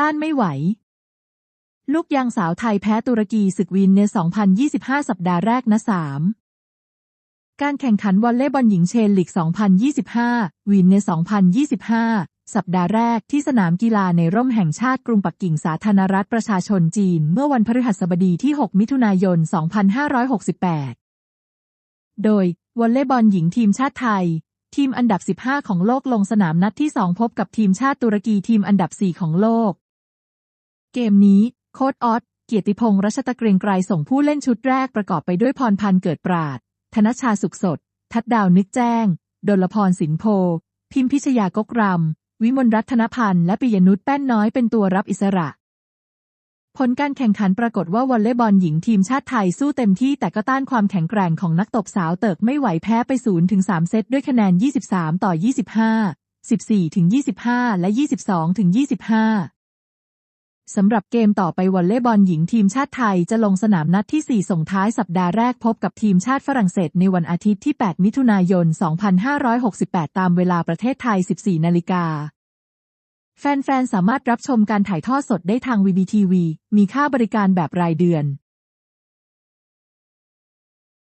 ต้านไม่ไหว ลูกยางสาวไทยแพ้ตุรกีศึกวินใน2025 สัปดาห์แรกนะสามการแข่งขันวอลเลย์บอลหญิงเชนลีก 2025 วินใน2025 สัปดาห์แรกที่สนามกีฬาในร่มแห่งชาติกรุงปักกิ่งสาธารณรัฐประชาชนจีน เมื่อวันพฤหัสบดีที่ 6 มิถุนายน 2568 โดยวอลเลย์บอลหญิงทีมชาติไทย ทีมอันดับ 15 ของโลกลงสนามนัดที่ 2 พบกับทีมชาติตุรกีทีมอันดับ 4 ของโลก เกมนี้โค้ดออสเกียรติพงษ์รัชตะเกรียงไกรส่งผู้เล่นชุดแรกประกอบไปด้วยพรพันธ์เกิดปราด ธนชาสุขสด ทัดดาวนึกแจ้ง ดลพรสินโพ พิมพิชยากกรำ วิมลรัตนพันธ์และปิยนุชแป้นน้อยเป็นตัวรับอิสระ ผลการแข่งขันปรากฏว่าวอลเลย์บอลหญิงทีมชาติไทยสู้เต็มที่แต่ก็ต้านความแข็งแกร่งของนักตบสาวเติกไม่ไหวแพ้ไป0ถึง3เซตด้วยคะแนน 23 ต่อ 25 14ถึง25 และ 22ถึง25 สำหรับเกมต่อไปวอลเลย์บอลหญิงทีมชาติไทยจะลงสนามนัดที่ 4 ส่งท้ายสัปดาห์แรกพบกับทีมชาติฝรั่งเศสในวันอาทิตย์ที่ 8 มิถุนายน 2568 ตามเวลาประเทศไทย 14 นาฬิกา แฟนๆ สามารถรับชมการถ่ายทอดสดได้ทางวีบีทีวีมีค่าบริการแบบรายเดือน